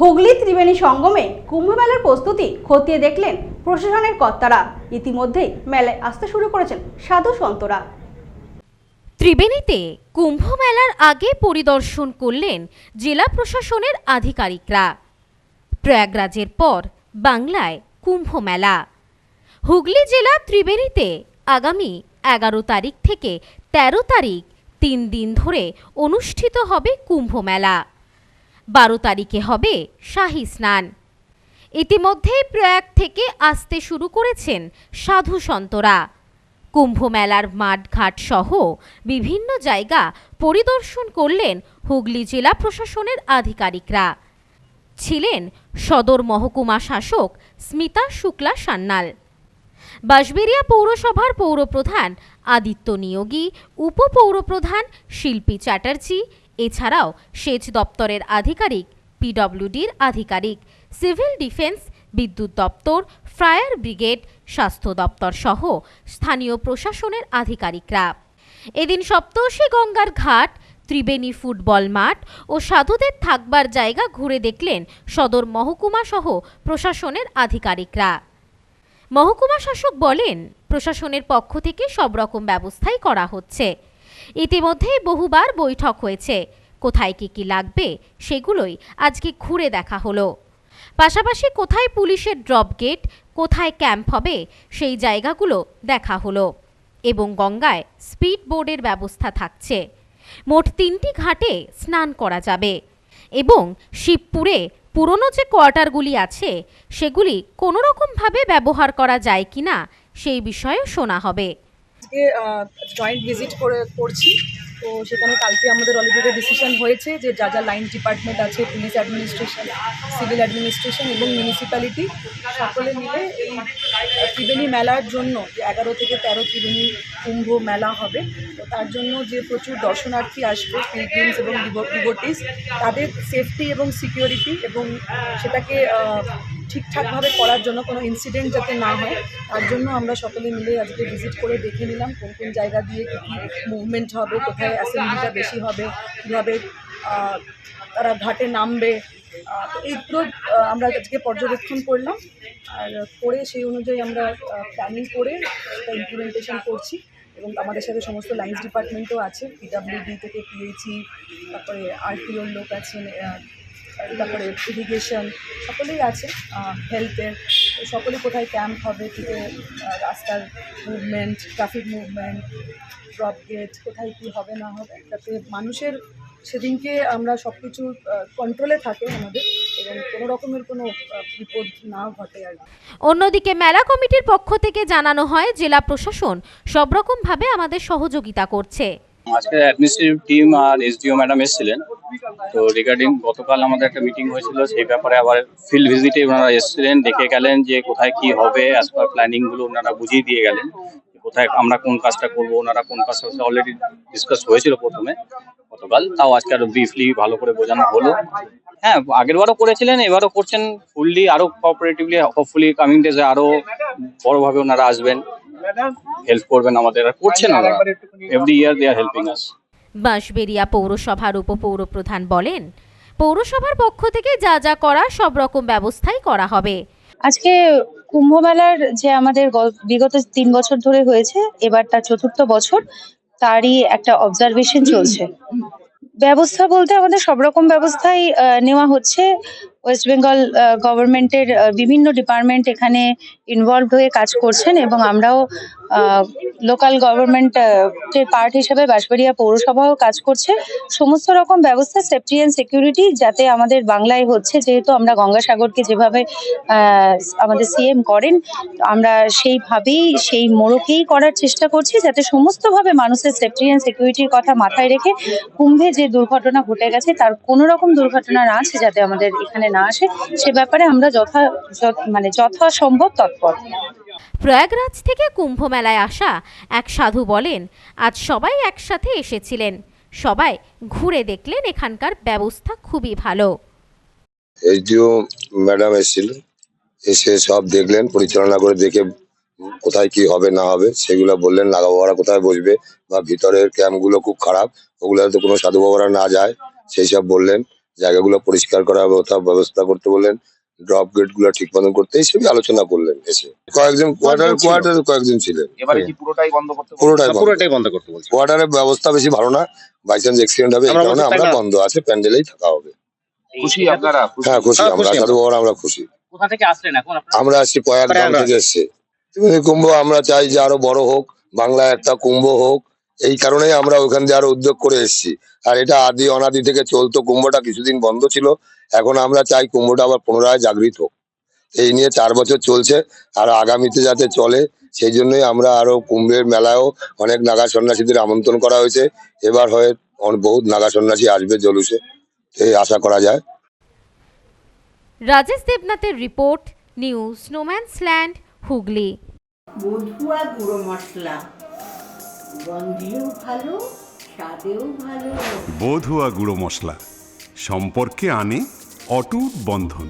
হুগলি ত্রিবেণী সঙ্গমে কুম্ভমেলার প্রস্তুতি খতিয়ে দেখলেন প্রশাসনের কর্তারা। ইতিমধ্যেই মেলায় আসতে শুরু করেছেন সাধু সন্তরা। ত্রিবেণীতে কুম্ভ মেলার আগে পরিদর্শন করলেন জেলা প্রশাসনের আধিকারিকরা। প্রয়াগরাজের পর বাংলায় কুম্ভ মেলা। হুগলি জেলা ত্রিবেণীতে আগামী এগারো তারিখ থেকে ১৩ তারিখ তিন দিন ধরে অনুষ্ঠিত হবে কুম্ভ মেলা। বারো তারিখে হবে শাহী স্নান। ইতিমধ্যেই প্রয়াগ থেকে আসতে শুরু করেছেন সাধু সন্তরা। কুম্ভ মেলার মাঠঘাট সহ বিভিন্ন জায়গা পরিদর্শন করলেন হুগলি জেলা প্রশাসনের আধিকারিকরা। ছিলেন সদর মহকুমা শাসক স্মিতা শুক্লা সান্যাল বাঁশবেরিয়া পৌরসভার পৌরপ্রধান আদিত্য নিয়োগী, উপপৌরপ্রধান শিল্পী চ্যাটার্জি এছাড়াও সেচ দপ্তরের আধিকারিক পিডব্লিউডির আধিকারিক, সিভিল ডিফেন্স, বিদ্যুৎ দপ্তর, ফায়ার ব্রিগেড, স্বাস্থ্য দপ্তর সহ স্থানীয় প্রশাসনের আধিকারিকরা। এদিন সপ্তর্ষি গঙ্গার ঘাট, ত্রিবেণী ফুটবল মাঠ ও সাধুদের থাকবার জায়গা ঘুরে দেখলেন সদর মহকুমা সহ প্রশাসনের আধিকারিকরা। মহকুমা শাসক বলেন, প্রশাসনের পক্ষ থেকে সব রকম ব্যবস্থাই করা হচ্ছে। ইতিমধ্যেই বহুবার বৈঠক হয়েছে। কোথায় কি কি লাগবে সেগুলোই আজকে ঘুরে দেখা হলো। পাশাপাশি কোথায় পুলিশের ড্রপ গেট, কোথায় ক্যাম্প হবে সেই জায়গাগুলো দেখা হলো এবং গঙ্গায় স্পিড বোর্ডের ব্যবস্থা থাকছে। মোট তিনটি ঘাটে স্নান করা যাবে এবং শিবপুরে পুরনো যে কোয়ার্টারগুলি আছে সেগুলি কোনো রকমভাবে ব্যবহার করা যায় কিনা সেই বিষয়েও শোনা হবে। আজকে জয়েন্ট ভিজিট করে, করছি। তো সেখানে কালকে আমাদের অলরেডি ডিসিশন হয়েছে যে যা যা লাইন ডিপার্টমেন্ট আছে পুলিশ অ্যাডমিনিস্ট্রেশন সিভিল অ্যাডমিনিস্ট্রেশন এবং মিউনিসিপ্যালিটি সকলে মিলে এই ত্রিবেণী মেলার জন্য এগারো থেকে তেরো ত্রিবেণী কুম্ভ মেলা হবে। তো তার জন্য যে প্রচুর দর্শনার্থী আসবে পিলগ্রিমস এবং ডিভোটিস তাদের সেফটি এবং সিকিউরিটি এবং সেটাকে ঠিকঠাকভাবে করার জন্য কোনো ইনসিডেন্ট যাতে না হয়, তার জন্য আমরা সকলে মিলে আজকে ভিজিট করে দেখে নিলাম কোন কোন জায়গা দিয়ে কী কী মুভমেন্ট হবে, কোথায় অ্যাসেম্বলিটা বেশি হবে, কীভাবে তারা ঘাটে নামবে। এইগুলো আমরা আজকে পর্যবেক্ষণ করলাম। আর করে সেই অনুযায়ী আমরা প্ল্যানিং করে সেটা ইমপ্লিমেন্টেশন করছি। এবং আমাদের সাথে সমস্ত লাইন্স ডিপার্টমেন্টও আছে পিডাব্লিউডি থেকে পিএইচি তারপরে আরটিওর লোক আছেন তারপরে ইরিগেশন সকলেই আছে হেলথের সকলে কোথায় ক্যাম্প হবে থেকে রাস্তার movement traffic movement drop gate কোথায় কী হবে, না হবে, তাতে মানুষের সেদিনকে আমরা সব কিছু কন্ট্রোলে থাকে আমাদের এবং কোনো রকমের কোনো আহ, বিপদ না ঘটে আর কি। অন্যদিকে মেলা কমিটির পক্ষ থেকে জানানো হয় জেলা প্রশাসন সব রকমভাবে আমাদের সহযোগিতা করছে। আজকে অ্যাডমিনিস্ট্রেটিভ টিম আর এসডিও ম্যাডাম এসেছিলেন। তো রিগার্ডিং গতকাল আমাদের একটা মিটিং হয়েছিল সেই ব্যাপারে আবার ফিল্ড ভিজিটে ওনারা এসেছিলেন দেখে গেলেন যে কোথায় কি হবে অ্যাজ পার প্ল্যানিংগুলো ওনারা বুঝিয়ে দিয়ে গেলেন কোথায় আমরা কোন কাজটা করব ওনারা কোন কাজটা অলরেডি ডিসকাস হয়েছিল প্রথমে। গতকাল। তাও আজকে আরও ব্রিফলি ভালো করে বোঝানো হলো। হ্যাঁ আগের বারও করেছিলেন এবারও করছেন। ফুললি আরও কোঅপারেটিভলি হোপফুলি কামিং ডেজে আরও বড়ভাবে ওনারা আসবেন। হেল্প করবেন আমাদের। আর করছেন ওনারা every year they are helping us Bansberia পৌরসভার উপপৌরপ্রধান বলেন পৌরসভার পক্ষ থেকে যা যা করা সব রকম ব্যবস্থাই করা হবে। আজকে কুম্ভ মেলার যে আমাদের বিগত তিন বছর ধরে হয়েছে এবার তার চতুর্থ বছর। তারই একটা অবজারভেশন চলছে। ব্যবস্থা বলতে আমাদের সব রকম ব্যবস্থাই নেওয়া হচ্ছে। ওয়েস্ট বেঙ্গল গভর্নমেন্টের বিভিন্ন ডিপার্টমেন্ট এখানে ইনভলভ হয়ে কাজ করছেন এবং আমরাও লোকাল গভর্নমেন্ট এর পার্ট হিসেবে বাঁশবাড়িয়া পৌরসভাও কাজ করছে। সমস্ত রকম ব্যবস্থা সেফটি অ্যান্ড সিকিউরিটি যাতে আমাদের বাংলায় হচ্ছে। যেহেতু আমরা গঙ্গাসাগরকে যেভাবে আহ, আমাদের সিএম করেন আমরা সেইভাবেই সেই মোড়কেই করার চেষ্টা করছি যাতে সমস্তভাবে মানুষের সেফটি অ্যান্ড সিকিউরিটির কথা মাথায় রেখে কুম্ভে যে দুর্ঘটনা ঘটে গেছে তার কোনো রকম দুর্ঘটনা না আছে যাতে আমাদের এখানে না আসে সে ব্যাপারে আমরা যথা মানে যথাসম্ভব তৎপর। প্রয়াগরাজ থেকে কুম্ভ মেলায় আসা এক সাধু বলেন আজ সবাই একসাথে এসেছিলেন। সবাই ঘুরে দেখলেন এখানকার ব্যবস্থা খুবই ভালো। এইচডিও ম্যাডাম এসেছিল এসে সব দেখলেন পরিচালনা করে দেখে কোথায় কি হবে না হবে সেগুলো বললেন লাগা বাবারা কোথায় বসবে বা ভিতরের ক্যাম্পগুলো খুব খারাপ ওগুলো তো কোনো সাধু বাবারা না যায় সেই সব বললেন। জায়গাগুলো পরিষ্কার করার ব্যবস্থা ব্যবস্থা করতে বললেন ড্রপ গেটগুলো ঠিক মতন করতে এইসবই আলোচনা করলেন এসে। কয়েকজন কোয়ার্টার? কোয়ার্টারে কয়েকজন ছিলেন। এবারে কি পুরোটাই বন্ধ করতে বলছে? পুরোটাই পুরোটাই বন্ধ করতে বলছে কোয়ার্টারের ব্যবস্থা বেশি ভালো না। বাই চান্স এক্সিডেন্ট হবে এই আমরা কারণে আমরা বন্ধ আছে প্যান্ডেলেই থাকা হবে। খুশি আপনারা? হ্যাঁ খুশি হ্যাঁ, আমরা খুশি। সাধু বাবারা আমরা খুশি। কোথা থেকে আসলেন এখন আপনারা? আমরা আসছি কয়েক গ্রাম থেকে এসছে। কুম্ভ আমরা চাই যে আরও বড় হোক বাংলায় একটা কুম্ভ হোক এই কারণেই আমরা ওখান দিয়ে আরও উদ্যোগ করে এসেছি। আর এটা আদি অনাদি থেকে চলতো কুম্ভটা কিছুদিন বন্ধ ছিল। এখন আমরা চাই কুম্ভটা আবার পুনরায় জাগৃত। হোক এই নিয়ে চার বছর চলছে আর আগামীতে যাতে চলে সেই জন্যই আমরা আরও কুম্ভের মেলায়ও অনেক নাগা সন্ন্যাসীদের আমন্ত্রণ করা হয়েছে। এবার হয়ে বহুত নাগা সন্ন্যাসী আসবে জলুসে। এই আশা করা যায়। রাজেশ দেবনাথের রিপোর্ট নিউজ স্নোম্যান্সল্যান্ড হুগলি। মধুয়া গুঁড়ো মশলা। গন্ধেও বধুয়া গুঁড়ো মশলা। সম্পর্কে আনে অটুট বন্ধন।